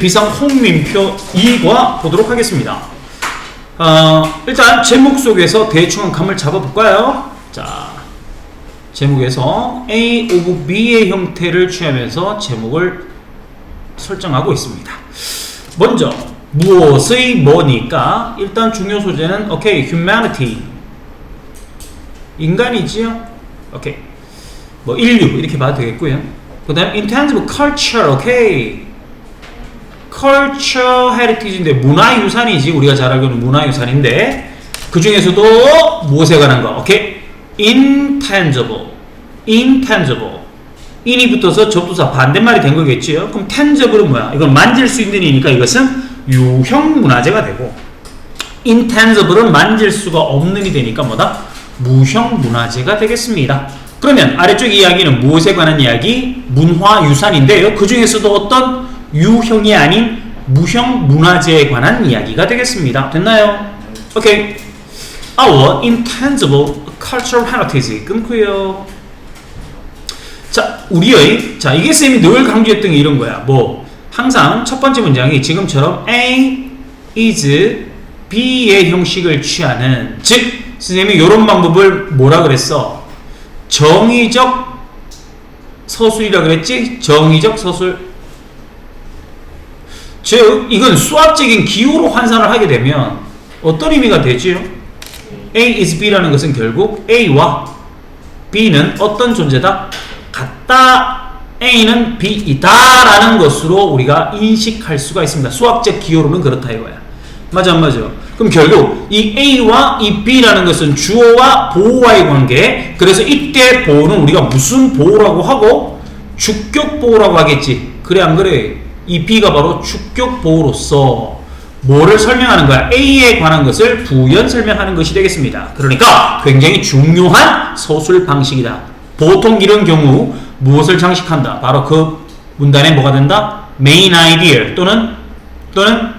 비상 홍민표 2과 보도록 하겠습니다. 어, 일단 제목 속에서 대충 한 감을 잡아볼까요? 자, 제목에서 A of B의 형태를 취하면서 제목을 설정하고 있습니다. 먼저 무엇의 뭐니까 일단 중요 소재는 오케이 humanity 인간이지요. 오케이 뭐 인류 이렇게 봐도 되겠고요. 그 다음 intangible culture 오케이 culture heritage인데 문화유산이지. 우리가 잘 알고 있는 문화유산인데 그 중에서도 무엇에 관한 거? 오케이. intangible. intangible. in이 붙어서 접두사 반대말이 된 거겠지요? 그럼 tangible은 뭐야? 이건 만질 수 있는 이니까 이것은 유형 문화재가 되고 intangible은 만질 수가 없는 이 되니까 뭐다? 무형 문화재가 되겠습니다. 그러면 아래쪽 이야기는 무엇에 관한 이야기? 문화유산인데요. 그 중에서도 어떤 유형이 아닌 무형 문화재에 관한 이야기가 되겠습니다. 됐나요? 오케이. Our intangible cultural heritage 끊고요. 자, 우리의 자 이게 쌤이 늘 강조했던 게 이런 거야. 뭐 항상 첫 번째 문장이 지금처럼 A is B의 형식을 취하는 즉 선생님이 이런 방법을 뭐라 그랬어? 정의적 서술이라 그랬지? 정의적 서술 즉 이건 수학적인 기호로 환산을 하게 되면 어떤 의미가 되지요? A is B라는 것은 결국 A와 B는 어떤 존재다? 같다. A는 B이다 라는 것으로 우리가 인식할 수가 있습니다. 수학적 기호로는 그렇다 이거야. 맞아 안 맞아? 그럼 결국 이 A와 이 B라는 것은 주어와 보호와의 관계 그래서 이때 보호는 우리가 무슨 보호라고 하고 주격 보호라고 하겠지 그래 안 그래? 이 B가 바로 주격 보호로서 뭐를 설명하는 거야? A에 관한 것을 부연 설명하는 것이 되겠습니다. 그러니까 굉장히 중요한 서술 방식이다. 보통 이런 경우 무엇을 장식한다? 바로 그 문단에 뭐가 된다? main idea 또는 또는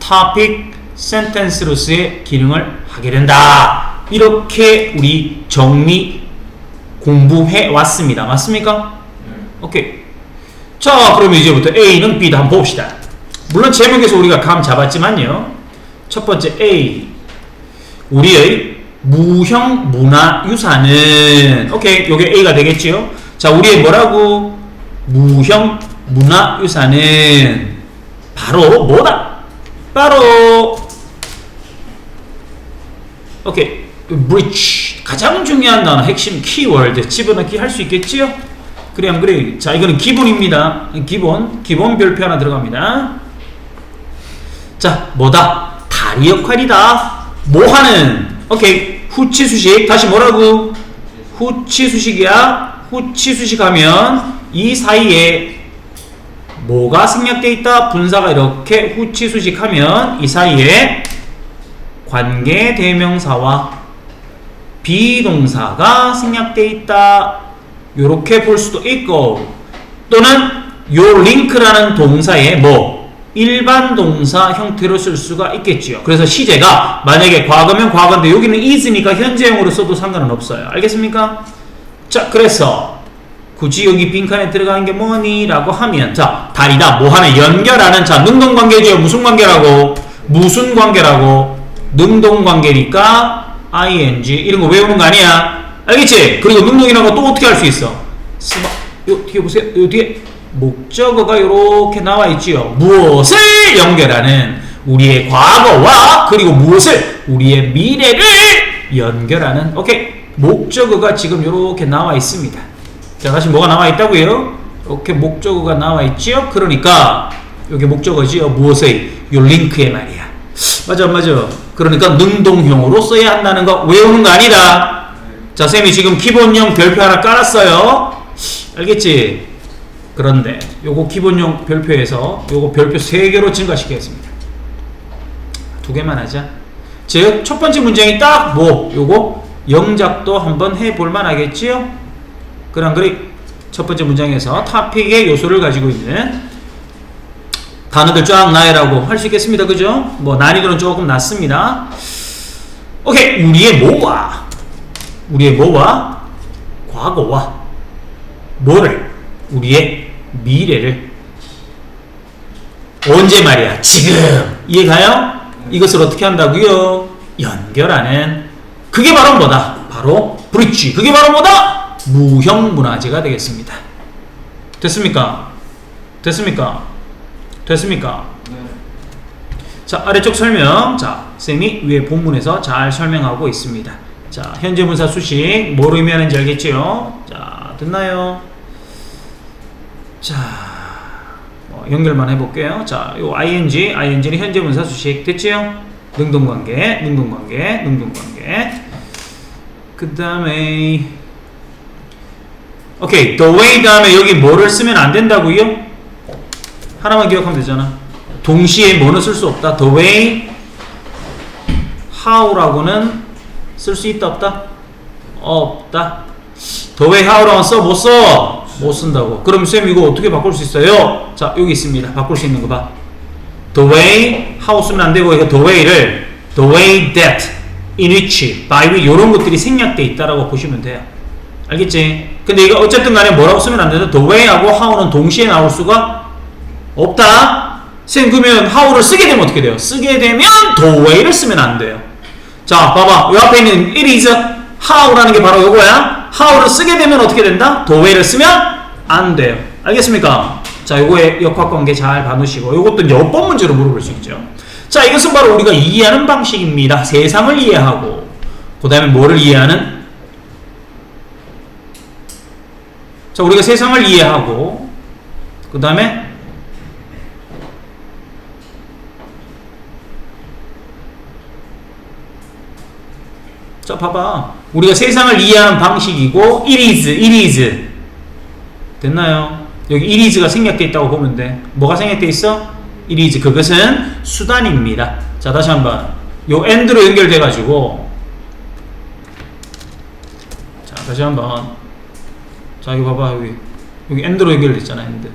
topic sentence로서의 기능을 하게 된다. 이렇게 우리 정리 공부해 왔습니다. 맞습니까? 오케이. 자, 그러면 이제부터 A는 B다 한번 봅시다. 물론 제목에서 우리가 감 잡았지만요. 첫 번째 A. 우리의 무형 문화 유산은 오케이. 요게 A가 되겠지요. 자, 우리의 뭐라고? 무형 문화 유산은 바로 뭐다? 바로 오케이. bridge 가장 중요한 단어 핵심 키워드 집어넣기 할 수 있겠지요? 그래 안 그래? 자 이거는 기본입니다. 기본 기본 별표 하나 들어갑니다. 자 뭐다? 다리 역할이다. 뭐 하는? 오케이 후치 수식 다시 뭐라고? 후치 수식이야. 후치 수식하면 이 사이에 뭐가 생략돼 있다? 분사가 이렇게 후치 수식하면 이 사이에 관계 대명사와 비동사가 생략돼 있다. 요렇게 볼 수도 있고 또는 요 링크라는 동사에 뭐 일반 동사 형태로 쓸 수가 있겠지요. 그래서 시제가 만약에 과거면 과거인데 여기는 is니까 현재형으로 써도 상관은 없어요. 알겠습니까? 자, 그래서 굳이 여기 빈칸에 들어가는 게 뭐니? 라고 하면 자, 다리다. 뭐 하는 연결하는 자, 능동관계죠. 무슨 관계라고? 무슨 관계라고? 능동관계니까 ing 이런 거 외우는 거 아니야? 알겠지? 그리고 능동이라는 거또 어떻게 할 수 있어? 스마, 요 뒤에 보세요. 요 뒤에 목적어가 이렇게 나와 있지요. 무엇을 연결하는 우리의 과거와 그리고 무엇을 우리의 미래를 연결하는 오케이 목적어가 지금 이렇게 나와 있습니다. 자 다시 뭐가 나와 있다고요? 이렇게 목적어가 나와 있지요. 그러니까 이게 목적어지요. 무엇의 요 링크의 말이야. 맞아 맞아. 그러니까 능동형으로 써야 한다는 거 외우는 거 아니다. 자 쌤이 지금 기본형 별표 하나 깔았어요. 알겠지? 그런데 요거 기본용 별표에서 요거 별표 3개로 증가시키겠습니다. 두 개만 하자. 즉, 첫 번째 문장이 딱 뭐, 요거 영작도 한번 해볼 만 하겠지요? 그럼 그리 첫 번째 문장에서 타픽의 요소를 가지고 있는 단어들 쫙 나열하고 할 수 있겠습니다. 그죠? 뭐 난이도는 조금 낮습니다. 오케이. 우리의 뭐와 우리의 뭐와 과거와 뭐를 우리의 미래를 언제 말이야? 지금. 이해가요? 이것을 어떻게 한다고요? 연결하는 그게 바로 뭐다? 바로 브릿지. 그게 바로 뭐다? 무형 문화재가 되겠습니다. 됐습니까? 됐습니까? 됐습니까? 네. 자, 아래쪽 설명. 자, 쌤이 위에 본문에서 잘 설명하고 있습니다. 자, 현재 분사 수식 뭘 의미하는지 알겠지요? 자, 됐나요? 자, 뭐 연결만 해볼게요. 자, 요 ing, ing는 현재 분사 수식 됐지요? 능동관계, 능동관계, 능동관계. 그 다음에 오케이, the way 다음에 여기 뭐를 쓰면 안 된다고요? 하나만 기억하면 되잖아. 동시에 뭐는 쓸 수 없다. The way, how라고는 쓸 수 있다 없다? 없다. The way, how라고 써? 못 써? 못 쓴다고. 그럼 쌤 이거 어떻게 바꿀 수 있어요? 자 여기 있습니다. 바꿀 수 있는 거 봐. The way, 쓰면 안 되고 이거 the way를 the that, in which, by 이런 것들이 생략돼 있다라고 보시면 돼요. 알겠지? 근데 이거 어쨌든 간에 뭐라고 쓰면 안 되죠? The way하고 how는 동시에 나올 수가 없다. 쌤 그러면 how를 쓰게 되면 어떻게 돼요? 쓰게 되면 the way를 쓰면 안 돼요. 자, 봐봐. 요 앞에 있는 it is how라는 게 바로 요거야. how를 쓰게 되면 어떻게 된다? the way를 쓰면 안 돼요. 알겠습니까? 자, 요거의 역학관계 잘 봐놓으시고 요것도 어법 문제로 물어볼 수 있죠. 자, 이것은 바로 우리가 이해하는 방식입니다. 세상을 이해하고 그 다음에 뭐를 이해하는? 자, 우리가 세상을 이해하고 그 다음에 자, 봐봐. 우리가 세상을 이해하는 방식이고 it is, it is. 됐나요? 여기 it is가 생략돼 있다고 보면 돼. 뭐가 생략돼 있어? it is. 그것은 수단입니다. 자, 다시 한 번. 요 and로 연결돼 가지고 자, 다시 한 번. 자, 이거 봐봐. 여기. 여기 and로 연결돼 있잖아, and.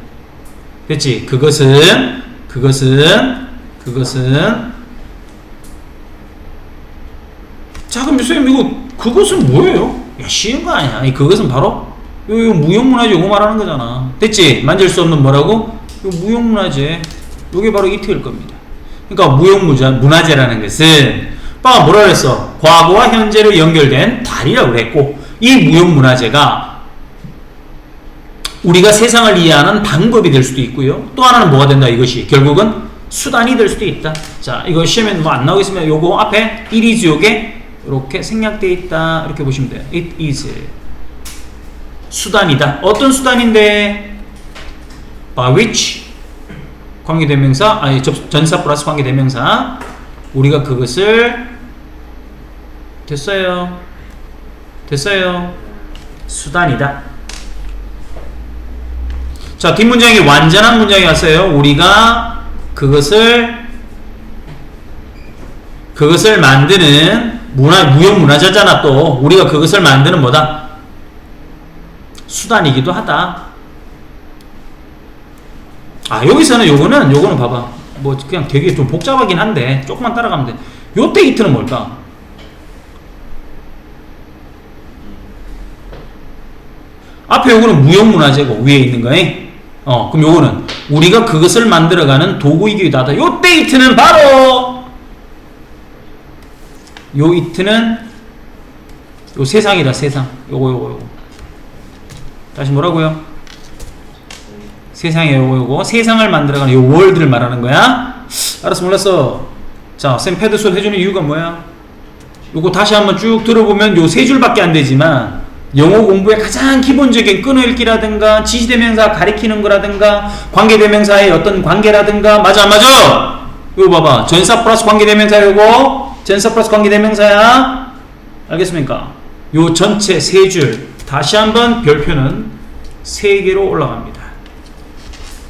됐지? 그것은 그것은 그것은 자 그럼 쌤 이거 그것은 뭐예요? 야 쉬운 거 아니야 이 그것은 바로 요, 요 무형문화재 요거 말하는 거잖아 됐지? 만질 수 없는 뭐라고? 요 무형문화재 요게 바로 이트일 겁니다 그러니까 무형문화 문화재라는 것은 빠가 뭐라 그랬어? 과거와 현재를 연결된 다리라고 그랬고 이 무형문화재가 우리가 세상을 이해하는 방법이 될 수도 있고요 또 하나는 뭐가 된다 이것이 결국은 수단이 될 수도 있다 자 이거 시험에 뭐 안 나오겠으면 요거 앞에 it is 요게 이렇게 생략되어 있다 이렇게 보시면 돼요. It is 수단이다. 어떤 수단인데? by which 관계대명사 아니 접- 전사 플러스 관계대명사 우리가 그것을 됐어요. 됐어요. 수단이다. 자 뒷문장이 완전한 문장이 왔어요. 우리가 그것을 그것을 만드는 문화 무형 문화재잖아 또. 우리가 그것을 만드는 뭐다? 수단이기도 하다. 아 여기서는 요거는 요거는 봐봐. 뭐 그냥 되게 좀 복잡하긴 한데 조금만 따라가면 돼요 데이트는 뭘까? 앞에 요거는 무형 문화재고 위에 있는 거에. 어 그럼 요거는 우리가 그것을 만들어가는 도구이기도 하다. 요 데이트는 바로 요 이트는 요 세상이다 세상 요거 요거 요거 다시 뭐라고요? 세상에 요거 요거 세상을 만들어가는 요 월드를 말하는 거야 알았어 몰랐어 자쌤 패드솔 해주는 이유가 뭐야? 요거 다시 한번 쭉 들어보면 요 세 줄밖에 안 되지만 영어 공부의 가장 기본적인 끊어읽기라든가 지시대명사 가리키는 거라든가 관계대명사의 어떤 관계라든가 맞아 안 맞아? 이거 봐봐 전사 플러스 관계대명사 요거 전사 플러스 관계대명사야 알겠습니까? 요 전체 세 줄 다시 한번 별표는 세 개로 올라갑니다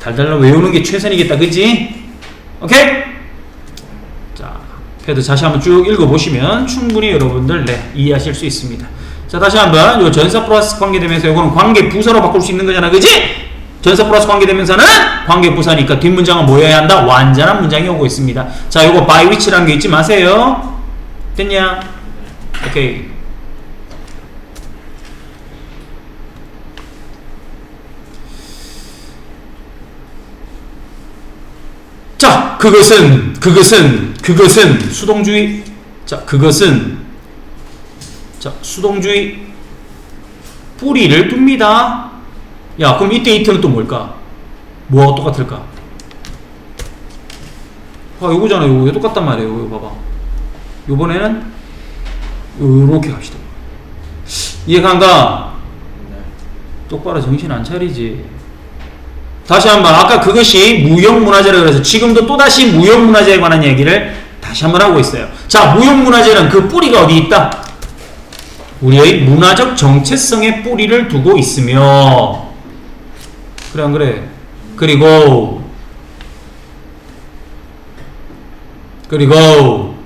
달달달 외우는 게 최선이겠다 그지? 오케이? 자 패드 다시 한번 쭉 읽어보시면 충분히 여러분들 네, 이해하실 수 있습니다 자 다시 한번 요 전사 플러스 관계대명사 요거는 관계 부사로 바꿀 수 있는 거잖아 그지? 전사 플러스 관계대명사는 관계 부사니까 뒷문장은 뭐여야 한다? 완전한 문장이 오고 있습니다 자 요거 by which라는 게 잊지 마세요 됐냐? 오케이 자, 그것은, 그것은, 그것은 수동주의. 자, 그것은, 자, 수동주의. 뿌리를 둡니다. 야, 그럼 이때 이때는 또 뭘까? 뭐하고 똑같을까? 아, 요거잖아, 요거. 요거 똑같단 말이에요. 요거 봐봐. 요번에는 요렇게 갑시다. 이해가 안 가? 똑바로 정신 안 차리지. 다시 한번 아까 그것이 무형문화재라 그래서 지금도 또다시 무형문화재에 관한 얘기를 다시 한번 하고 있어요. 자, 무형문화재는 그 뿌리가 어디 있다? 우리의 문화적 정체성의 뿌리를 두고 있으며 그래 안 그래? 그리고 그리고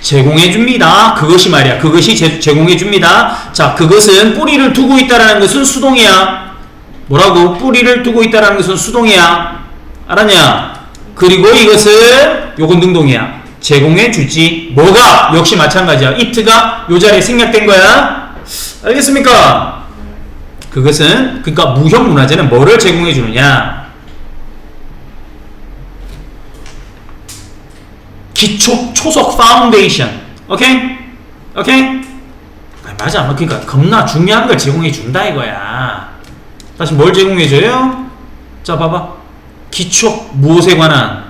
제공해 줍니다. 그것이 말이야. 그것이 제, 제공해 줍니다. 자, 그것은 뿌리를 두고 있다라는 것은 수동이야. 뭐라고? 뿌리를 두고 있다라는 것은 수동이야. 알았냐? 그리고 이것은 요건 능동이야. 제공해 주지. 뭐가? 역시 마찬가지야. 이트가 요 자리에 생략된 거야. 알겠습니까? 그것은 그러니까 무형 문화재는 뭐를 제공해 주느냐? 기초 초속 파운데이션. 오케이? 오케이? 아, 맞아. 그러니까 겁나 중요한 걸 제공해 준다 이거야. 다시 뭘 제공해 줘요? 자, 봐봐. 기초 무엇에 관한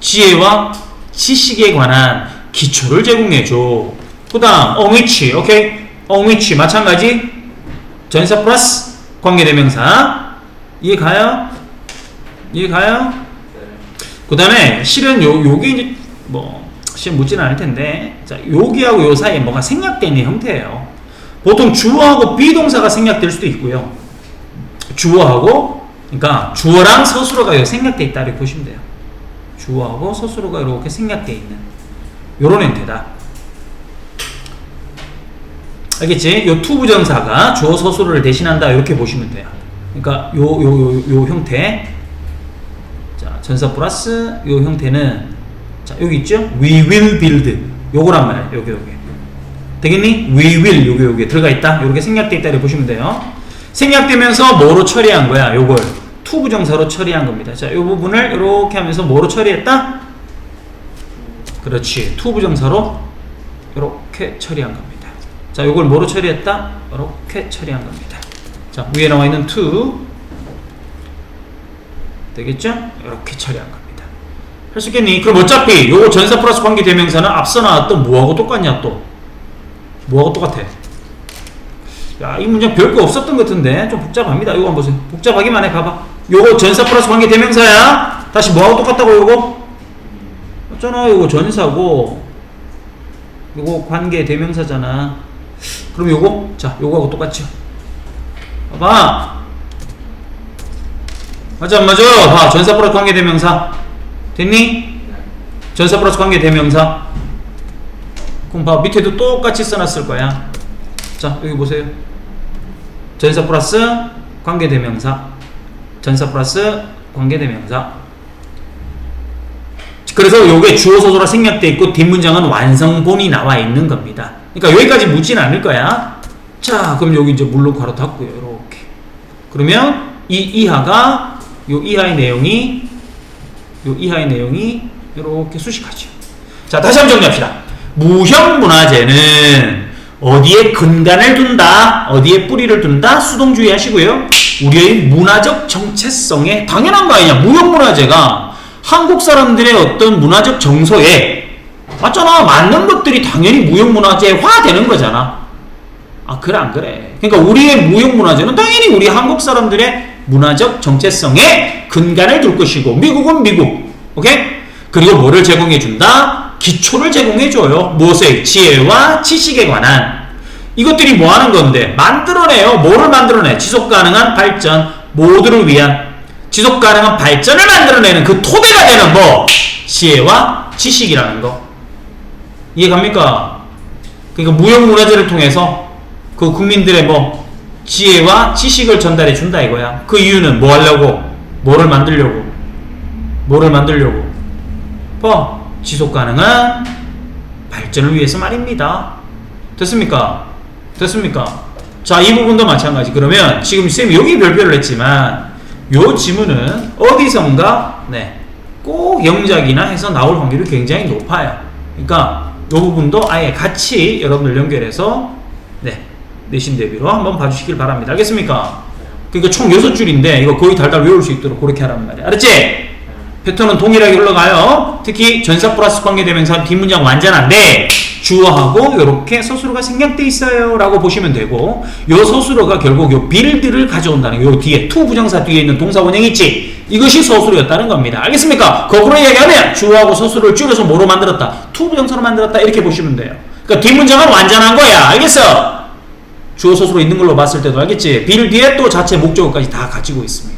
지혜와 지식에 관한 기초를 제공해 줘. 그 다음 어미치. 오케이? 어미치 마찬가지. 전사 플러스 관계대명사. 이해 가요? 이해 가요? 그 다음에 실은 요, 요게 이제 뭐 시험 묻지는 않을 텐데 자 여기하고 요 사이에 뭐가 생략되어 있는 형태예요 보통 주어하고 비동사가 생략될 수도 있고요 주어하고 그러니까 주어랑 서술어가 요 생략되어 있다 이렇게 보시면 돼요 주어하고 서술어가 이렇게 생략되어 있는 요런 형태다 알겠지? 요 투부정사가 주어 서술어를 대신한다. 이렇게 보시면 돼요. 그러니까 요 요 요 요 형태. 자 전사 플러스 요 형태는 자 여기 있죠? We will build. 요거란 말이에요. 여기 여기 되겠니? We will. 요게 요게. 들어가 있다. 요렇게 생략돼 있다. 이렇게 보시면 돼요. 생략되면서 뭐로 처리한 거야? 요걸. 투부정사로 처리한 겁니다. 자 요 부분을 이렇게 하면서 뭐로 처리했다? 그렇지. 투부정사로 이렇게 처리한 겁니다 자 요걸 뭐로 처리했다? 이렇게 처리한 겁니다. 자 위에 나와 있는 to 되겠죠? 이렇게 처리한 겁니다. 할 수 있겠니? 그럼 어차피 요거 전사 플러스 관계 대명사는 앞서 나왔던 뭐하고 똑같냐 또? 뭐하고 똑같아? 야 이 문제 별거 없었던 것 같은데 좀 복잡합니다. 이거 한번 보세요. 복잡하기만 해 봐봐. 요거 전사 플러스 관계 대명사야. 다시 뭐하고 똑같다고 요거? 없잖아 요거 전사고. 요거 관계 대명사잖아 그럼 요거? 자 요거하고 똑같죠 봐봐. 맞아 안 맞아? 봐 전사 플러스 관계 대명사. 됐니? 전사 플러스 관계 대명사. 그럼 봐 밑에도 똑같이 써놨을 거야. 자 여기 보세요. 전사 플러스 관계 대명사. 전사 플러스 관계 대명사. 그래서 요게 주어 소조라 생략돼 있고 뒷문장은 완성본이 나와 있는 겁니다 그러니까 여기까지 묻진 않을 거야 자 그럼 여기 이제 괄호 닫고요 이렇게 그러면 이 이하가 요 이하의 내용이 요 이하의 내용이 이렇게 수식하죠. 자, 다시 한번 정리합시다. 무형 문화재는 어디에 근간을 둔다, 어디에 뿌리를 둔다, 수동 주의 하시고요. 우리의 문화적 정체성에 당연한 거 아니냐. 무형 문화재가 한국 사람들의 어떤 문화적 정서에 맞잖아. 맞는 것들이 당연히 무형 문화재화 되는 거잖아. 아, 그래, 안 그래. 그러니까 우리의 무형 문화재는 당연히 우리 한국 사람들의 문화적 정체성에 근간을 둘 것이고 미국은 미국. 오케이? 그리고 뭐를 제공해 준다? 기초를 제공해 줘요. 무엇에? 지혜와 지식에 관한. 이것들이 뭐 하는 건데? 만들어내요. 뭐를 만들어내? 지속 가능한 발전 모두를 위한. 지속 가능한 발전을 만들어내는 그 토대가 되는 뭐 지혜와 지식이라는 거 이해 갑니까 그러니까 무형 문화재를 통해서 그 국민들의 뭐 지혜와 지식을 전달해 준다 이거야. 그 이유는 뭐 하려고? 뭐를 만들려고? 뭐를 만들려고? 봐. 지속 가능한 발전을 위해서 말입니다. 됐습니까? 됐습니까? 자, 이 부분도 마찬가지. 그러면 지금 쌤이 여기 별표를 했지만 요 지문은 어디선가 네. 꼭 영작이나 해서 나올 확률이 굉장히 높아요. 그러니까 이 부분도 아예 같이 여러분들 연결해서 네 내신 대비로 한번 봐주시길 바랍니다. 알겠습니까? 그러니까 총 6줄인데 이거 거의 달달 외울 수 있도록 그렇게 하란 말이야. 알았지? 패턴은 동일하게 흘러가요. 특히 전사 플러스 관계대명사 뒷문장 완전한데 주어하고 이렇게 서술어가 생략돼 있어요 라고 보시면 되고 요 서술어가 결국 요 빌드를 가져온다는 요 뒤에 투 부정사 뒤에 있는 동사 원형 있지 이것이 서술어였다는 겁니다 알겠습니까? 거꾸로 얘기하면 주어하고 서술어를 줄여서 뭐로 만들었다 투 부 정사로 만들었다 이렇게 보시면 돼요 그러니까 뒷문장은 완전한 거야 알겠어? 주어 서술어 있는 걸로 봤을 때도 알겠지 빌 뒤에 또 자체 목적어까지 다 가지고 있습니다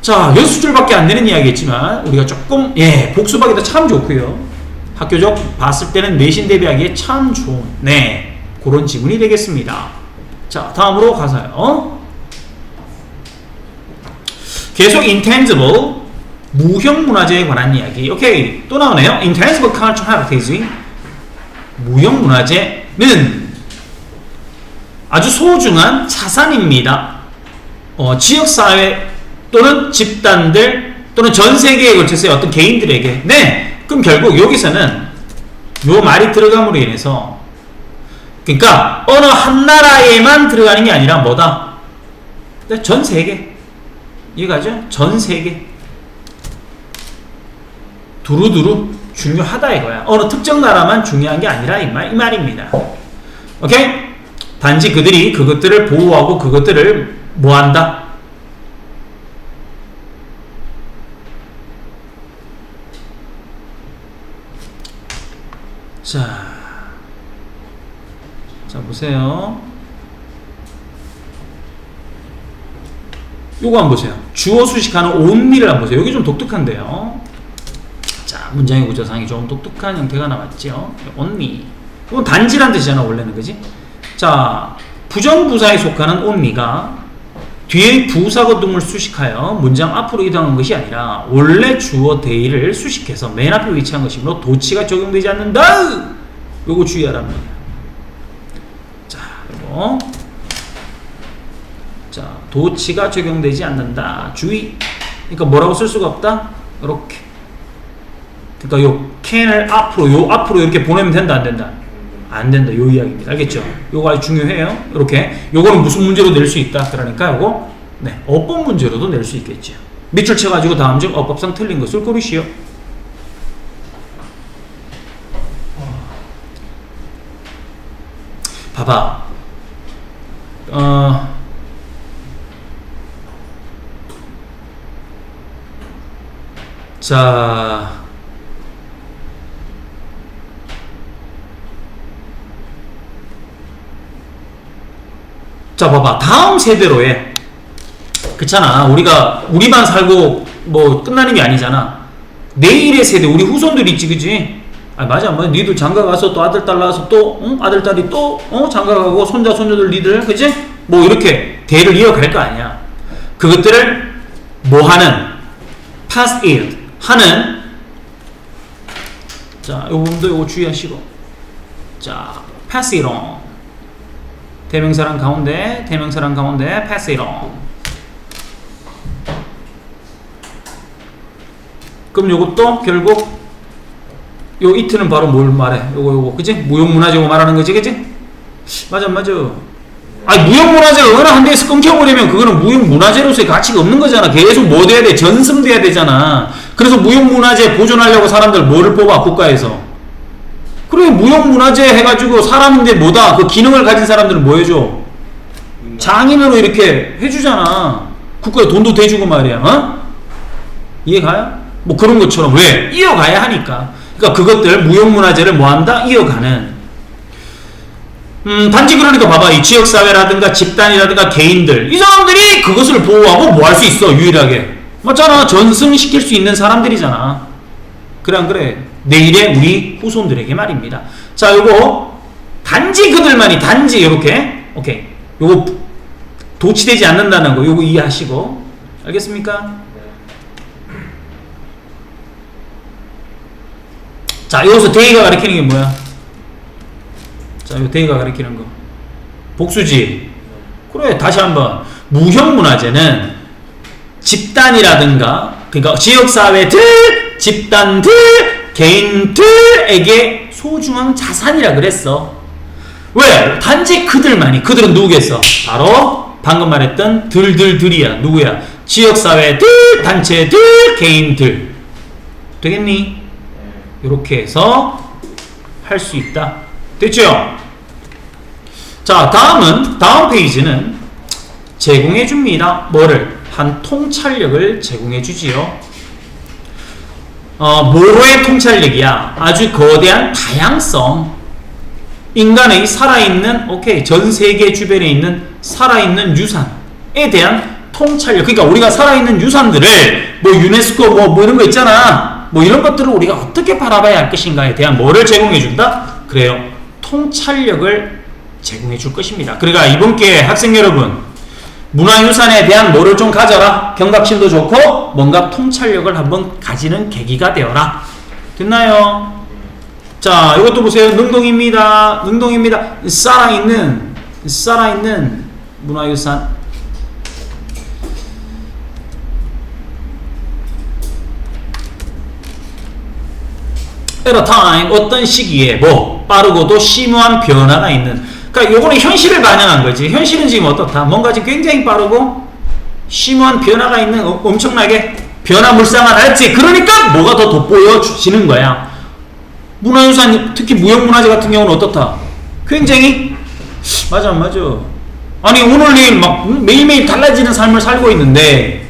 자, 여섯 줄밖에 안 되는 이야기겠지만 우리가 조금 예 복습하기도 참 좋고요. 학교적 봤을 때는 내신 대비하기에 참 좋은 네 그런 지문이 되겠습니다. 자, 다음으로 가서요. 계속 intangible 무형 문화재에 관한 이야기. 오케이 또 나오네요. intangible cultural heritage 무형 문화재는 아주 소중한 자산입니다. 어, 지역 사회 또는 집단들 또는 전 세계에 걸쳐서 어떤 개인들에게 네 그럼 결국 여기서는 요 말이 들어감으로 인해서 그러니까 어느 한 나라에만 들어가는 게 아니라 뭐다 네, 전 세계 이해가죠 전 세계. 두루두루 중요하다 이거야. 어느 특정 나라만 중요한 게 아니라 이, 말, 이 말입니다. 오케이? 단지 그들이 그것들을 보호하고 그것들을 뭐한다. 자, 자 보세요. 요거 한번 보세요. 주어 수식하는 only를 한번 보세요. 여기 좀 독특한데요. 자, 문장의 구조상이 좀 독특한 형태가 나왔죠. only. 이건 단지란 뜻이잖아, 원래는. 그지? 자, 부정부사에 속하는 only가 뒤에 부사 거둥을 수식하여 문장 앞으로 이동한 것이 아니라 원래 주어 대의를 수식해서 맨 앞에 위치한 것이므로 도치가 적용되지 않는다. 요거 주의하란 말이야. 자, 그리고 자, 도치가 적용되지 않는다. 주의. 그러니까 뭐라고 쓸 수가 없다. 이렇게. 그러니까 요 can을 앞으로 요 앞으로 이렇게 보내면 된다 안 된다. 안 된다. 요 이야기입니다. 알겠죠? 요거 아주 중요해요. 이렇게. 요거는 무슨 문제로 낼 수 있다. 그러니까 요거 네, 어법 문제로도 낼 수 있겠죠. 밑줄 쳐 가지고 다음 중 어법상 틀린 것을 고르시오. 봐봐. 어 자, 자 봐봐. 다음 세대로 해 그렇잖아. 우리가 우리만 살고 뭐 끝나는 게 아니잖아. 내일의 세대 우리 후손들 있지 그지? 아 맞아. 뭐 니들 장가 가서 또 아들 딸 낳아서 또 응? 아들 딸이 또 어? 장가 가고 손자 손녀들 니들 그지? 뭐 이렇게 대를 이어갈 거 아니야. 그것들을 뭐 하는? Pass it 하는. 자, 요 부분도 요거 주의하시고. 자, pass it on. 대명사랑 가운데 대명사랑 가운데 pass it on. 그럼 요것도 결국 요 이트는 바로 뭘 말해? 요거 요거. 그지 무형문화재고 말하는 거지 그지 맞아 맞아. 아니 무형문화재가 어느 한 대에서 끊겨버리면 그거는 무형문화재로서의 가치가 없는 거잖아. 계속 뭐 돼야 돼? 전승돼야 되잖아 그래서 무형문화재 보존하려고 사람들 뭐를 뽑아 국가에서 그래 무형문화재 해가지고 사람인데 뭐다 그 기능을 가진 사람들은 뭐 해줘 장인으로 이렇게 해주잖아 국가에 돈도 대주고 말이야 어? 이해가요? 뭐 그런 것처럼 왜? 이어가야 하니까 그러니까 그것들 무형문화재를 뭐한다? 이어가는 음, 단지 그러니까 봐봐 이 지역사회라든가 집단이라든가 개인들 이 사람들이 그것을 보호하고 뭐 할 수 있어 유일하게 맞잖아 전승시킬 수 있는 사람들이잖아 그래 안 그래 내일의 우리 후손들에게 말입니다 자 요거 단지 그들만이 단지 이렇게 오케이 요거 도치되지 않는다는 거 요거 이해하시고 알겠습니까? 자 여기서 대의가 가리키는 게 뭐야? 자, 요 대의가 가리키는 거. 복수지. 그래, 다시 한번. 무형문화재는 집단이라든가, 그러니까 지역사회들 집단들, 개인들에게 소중한 자산이라 그랬어. 왜? 단지 그들만이. 그들은 누구겠어? 바로 방금 말했던 들들들이야. 누구야? 지역사회들, 단체들, 개인들. 되겠니? 이렇게 해서 할 수 있다. 됐죠? 자, 다음은, 다음 페이지는 제공해 줍니다. 뭐를? 한 통찰력을 제공해 주지요. 어, 뭐로의 통찰력이야? 아주 거대한 다양성. 인간의 살아있는, 오케이, 전 세계 주변에 있는 살아있는 유산에 대한 통찰력. 그러니까 우리가 살아있는 유산들을 뭐 유네스코 뭐, 뭐 이런 거 있잖아. 뭐 이런 것들을 우리가 어떻게 바라봐야 할 것인가에 대한 뭐를 제공해 준다? 그래요. 통찰력을 제공해 줄 것입니다. 그러니까 이번 기회에 학생 여러분, 문화유산에 대한 뭐를 좀 가져라. 경각심도 좋고 뭔가 통찰력을 한번 가지는 계기가 되어라. 됐나요? 자, 이것도 보세요. 능동입니다. 능동입니다. 살아있는 살아있는 문화유산. at time 어떤 시기에 뭐 빠르고도 심오한 변화가 있는 그러니까 요거는 현실을 반영한 거지. 현실은 지금 어떻다? 뭔가 지금 굉장히 빠르고 심오한 변화가 있는 어- 엄청나게 변화 물상한 알지. 그러니까 뭐가 더 돋보여지는 거야. 문화유산 특히 무형문화재 같은 경우는 어떻다? 굉장히 맞아 맞아? 아니 오늘 내일 막 매일매일 달라지는 삶을 살고 있는데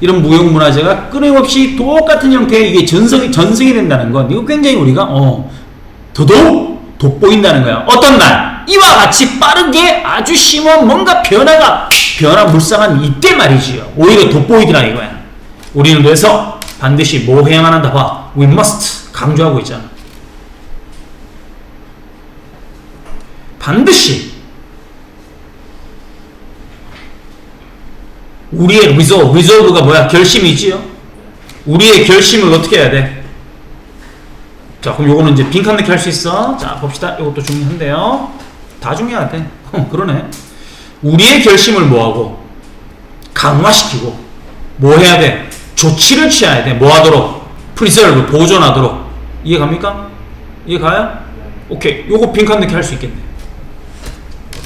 이런 무형문화재가 끊임없이 똑같은 형태의 이게 전성이 전승이 된다는 건 이거 굉장히 우리가 어 더더욱 돋보인다는 거야. 어떤 날 이와 같이 빠르게 아주 심한 뭔가 변화가 변화물상한 이때 말이지요. 오히려 돋보이더라 이거야. 우리는 그래서 반드시 뭐 해야만 한다 봐. We must 강조하고 있잖아. 반드시 우리의 resolve, resolve가 뭐야? 결심이지요. 우리의 결심을 어떻게 해야 돼? 자, 그럼 요거는 이제 빈칸 넣기 할 수 있어. 자, 봅시다. 이것도 중요한데요. 다 중요하대. 어, 그러네. 우리의 결심을 뭐하고? 강화시키고. 뭐 해야 돼? 조치를 취해야 돼. 뭐 하도록? preserve, 보존하도록. 이해 갑니까? 이해 가요? 오케이. 요거 빈칸 넣기 할 수 있겠네.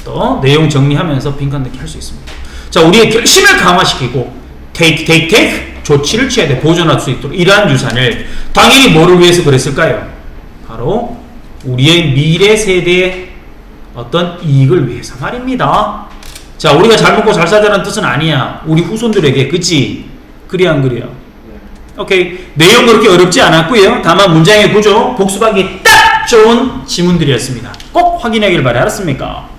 또 내용 정리하면서 빈칸 넣기 할 수 있습니다. 자, 우리의 결심을 강화시키고 take, take, take 조치를 취해야 돼. 보존할 수 있도록 이러한 유산을 당연히 뭐를 위해서 그랬을까요? 바로 우리의 미래 세대의 어떤 이익을 위해서 말입니다. 자, 우리가 잘 먹고 잘 살자는 뜻은 아니야. 우리 후손들에게 그치? 그리 안 그래요? 오케이. 내용 그렇게 어렵지 않았고요. 다만 문장의 구조, 복습하기 딱 좋은 지문들이었습니다. 꼭 확인하길 바라. 알았습니까?